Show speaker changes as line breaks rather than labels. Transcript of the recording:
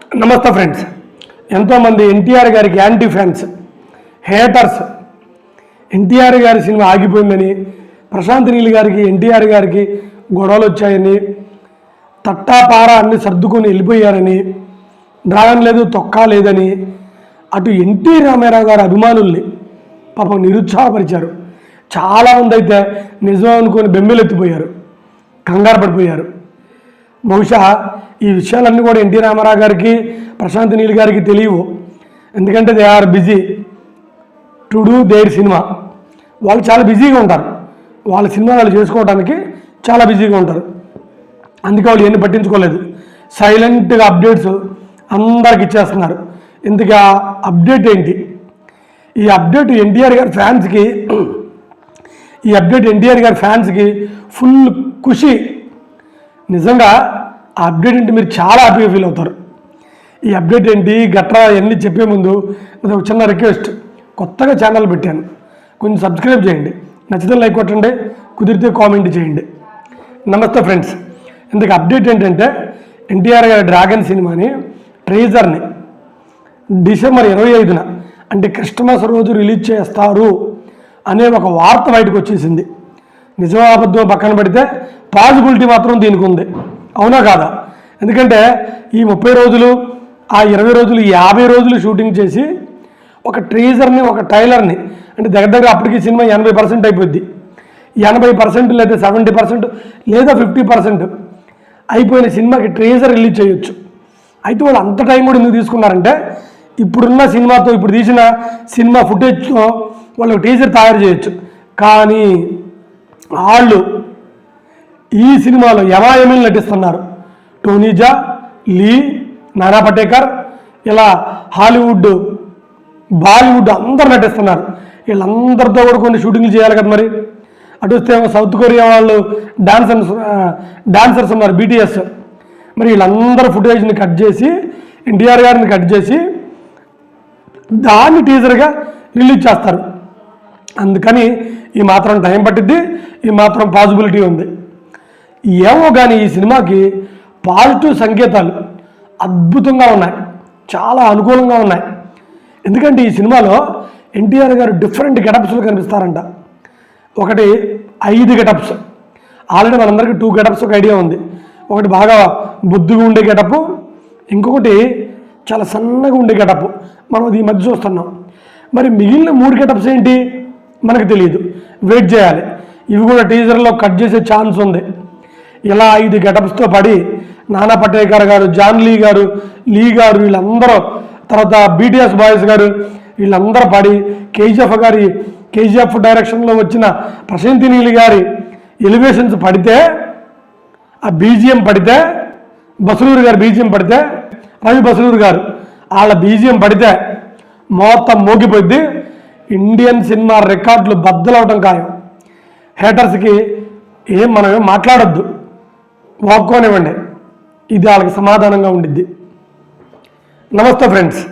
నమస్తే ఫ్రెండ్స్. ఎంతోమంది ఎన్టీఆర్ గారికి యాంటీ ఫ్యాన్స్ హేటర్స్. ఎన్టీఆర్ గారి సినిమా ఆగిపోయిందని ప్రశాంత్ నీల్ గారికి ఎన్టీఆర్ గారికి గొడవలు వచ్చాయని తట్టాపార అన్ని సర్దుకొని వెళ్ళిపోయారని డ్రాగన్ లేదు తొక్కా లేదని అటు ఎన్టీ రామారావు గారి అభిమానుల్ని పాపం నిరుత్సాహపరిచారు. చాలామంది అయితే నిజం అనుకొని బెమ్మెలెత్తిపోయారు కంగారు పడిపోయారు. బహుశా ఈ విషయాలన్నీ కూడా ఎన్టీ రామారావు గారికి ప్రశాంత్ నీల్ గారికి తెలియవు. ఎందుకంటే they are busy to do their cinema వాళ్ళు చాలా బిజీగా ఉంటారు. వాళ్ళ సినిమా వాళ్ళు చేసుకోవడానికి చాలా బిజీగా ఉంటారు. అందుకే వాళ్ళు ఎన్ని పట్టించుకోలేదు. సైలెంట్గా అప్డేట్స్ అందరికి ఇచ్చేస్తున్నారు. ఇందుకు ఆ అప్డేట్ ఏంటి? ఈ అప్డేట్ ఎన్టీఆర్ గారి ఫ్యాన్స్కి ఈ అప్డేట్ ఎన్టీఆర్ గారి ఫ్యాన్స్కి ఫుల్ ఖుషి. నిజంగా ఆ అప్డేట్ ఏంటి? మీరు చాలా హ్యాపీగా ఫీల్ అవుతారు. ఈ అప్డేట్ ఏంటి? గట్రా అన్నీ చెప్పే ముందు అది ఒక చిన్న రిక్వెస్ట్ కొత్తగా ఛానల్ పెట్టాను. కొంచెం సబ్స్క్రైబ్ చేయండి. నచ్చితే లైక్ కొట్టండి. కుదిరితే కామెంట్ చేయండి. నమస్తే ఫ్రెండ్స్ ఇందుకు అప్డేట్ ఏంటంటే ఎన్టీఆర్ గారి డ్రాగన్ సినిమాని ట్రేజర్ని డిసెంబర్ ఇరవై ఐదున అంటే క్రిస్టమస్ రోజు రిలీజ్ చేస్తారు అనే ఒక వార్త బయటకు వచ్చేసింది. నిజమాబద్ధం పక్కన పెడితే పాజిబిలిటీ మాత్రం దీనికి ఉంది. అవునా కాదా? ఎందుకంటే ఈ ముప్పై రోజులు ఆ ఇరవై రోజులు యాభై రోజులు షూటింగ్ చేసి ఒక ట్రీజర్ని ఒక టైలర్ని అంటే దగ్గర దగ్గర అప్పటికి సినిమా ఎనభై పర్సెంట్ అయిపోద్ది. ఎనభై పర్సెంట్ లేదా సెవెంటీ పర్సెంట్ లేదా ఫిఫ్టీ పర్సెంట్ అయిపోయిన సినిమాకి ట్రేజర్ రిలీజ్ చేయొచ్చు. అయితే వాళ్ళు అంత టైం కూడా ఎందుకు తీసుకున్నారంటే ఇప్పుడున్న సినిమాతో ఇప్పుడు తీసిన సినిమా ఫుటేజ్తో వాళ్ళు టీజర్ తయారు చేయొచ్చు. కానీ వాళ్ళు ఈ సినిమాలో యమాయమీలు నటిస్తున్నారు. టోనీజా లీ నానా పటేకర్ ఇలా హాలీవుడ్ బాలీవుడ్ అందరు నటిస్తున్నారు. వీళ్ళందరితో కూడా కొన్ని షూటింగ్లు చేయాలి కదా మరి. అటు వస్తే సౌత్ కొరియా వాళ్ళు డాన్సర్స్ డాన్సర్స్ ఉన్నారు బీటీఎస్. మరి వీళ్ళందరూ ఫుటేజ్ని కట్ చేసి ఎన్టీఆర్ గారిని కట్ చేసి దాన్ని టీజర్గా రిలీజ్ చేస్తారు. అందుకని ఈ మాత్రం టైం పట్టిద్ది ఈ మాత్రం పాసిబిలిటీ ఉంది. ఏమో కానీ ఈ సినిమాకి పాజిటివ్ సంకేతాలు అద్భుతంగా ఉన్నాయి. చాలా అనుకూలంగా ఉన్నాయి. ఎందుకంటే ఈ సినిమాలో ఎన్టీఆర్ గారు డిఫరెంట్ గెటప్స్లు కనిపిస్తారంట. ఒకటి ఐదు గెటప్స్. ఆల్రెడీ మనందరికీ టూ గెటప్స్ ఒక ఐడియా ఉంది. ఒకటి బాగా బొద్దుగా ఉండే గెటప్ ఇంకొకటి చాలా సన్నగా ఉండే గెటప్. మనం ఈ మధ్య చూస్తున్నాం. మరి మిగిలిన మూడు గెటప్స్ ఏంటి? మనకు తెలియదు వెయిట్ చేయాలి. ఇవి కూడా టీజర్లో కట్ చేసే ఛాన్స్ ఉంది. ఇలా ఐదు గెటప్స్తో పడి నానా పటేకర్ గారు జాన్ లీ గారు లీ గారు వీళ్ళందరూ తర్వాత బీటీఎస్ బాయ్స్ గారు వీళ్ళందరూ పడి కేజీఎఫ్ గారి కేజీఎఫ్ డైరెక్షన్లో వచ్చిన ప్రశాంతి నీలి గారి ఎలివేషన్స్ పడితే ఆ బీజిఎం పడితే బసలూరు గారు బీజిఎం పడితే రవి బసలూరు గారు వాళ్ళ బీజిఎం పడితే మొత్తం మోగిపోద్ది ఇండియన్ సినిమా రికార్డులు బద్దలవటం ఖాయం. హేటర్స్కి ఏం మనం మాట్లాడొద్దు. వాక్కోనివ్వండి ఇది వాళ్ళకి సమాధానంగా ఉండిద్ది. నమస్తే ఫ్రెండ్స్.